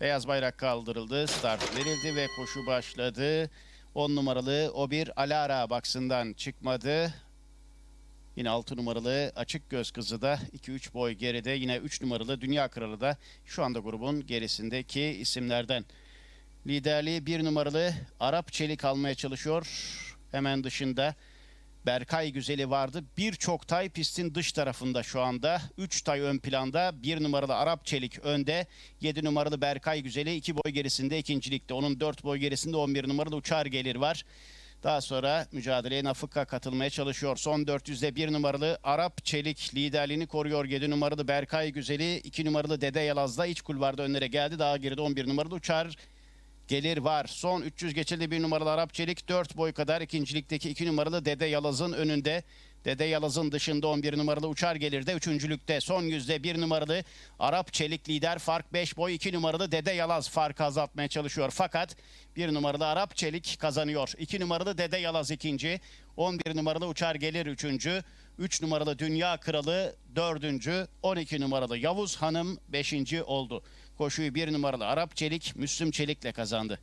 Beyaz bayrak kaldırıldı, start verildi ve koşu başladı. 10 numaralı o bir Alara baksından çıkmadı. Yine 6 numaralı açık göz kızı da 2-3 boy geride. Yine 3 numaralı Dünya Kralı da şu anda grubun gerisindeki isimlerden. Liderliği 1 numaralı Arap Çelik almaya çalışıyor. Hemen dışında Berkay Güzeli vardı. Birçok tay pistin dış tarafında şu anda. 3 tay ön planda. 1 numaralı Arap Çelik önde. 7 numaralı Berkay Güzeli 2 boy gerisinde ikincilikte. Onun 4 boy gerisinde 11 numaralı Uçar Gelir var. Daha sonra mücadeleye Nafıka katılmaya çalışıyor. Son 400'de 1 numaralı Arap Çelik liderliğini koruyor. 7 numaralı Berkay Güzeli, 2 numaralı Dede Yalaz'da iç kulvarda önlere geldi. Daha geride 11 numaralı Uçar Gelir var. Son 300 geçildi bir numaralı Arap Çelik 4 boy kadar ikincilikteki 2 numaralı Dede Yalaz'ın önünde. Dede Yalaz'ın dışında 11 numaralı Uçar Gelir'de üçüncülükte son yüzde 1 numaralı Arap Çelik lider fark 5 boy 2 numaralı Dede Yalaz farkı azaltmaya çalışıyor. Fakat 1 numaralı Arap Çelik kazanıyor. 2 numaralı Dede Yalaz ikinci. 11 numaralı Uçar Gelir üçüncü. 3 numaralı Dünya Kralı dördüncü. 12 numaralı Yavuz Hanım beşinci oldu. Koşuyu 1 numaralı Arap Çelik Müslüm Çelik'le kazandı.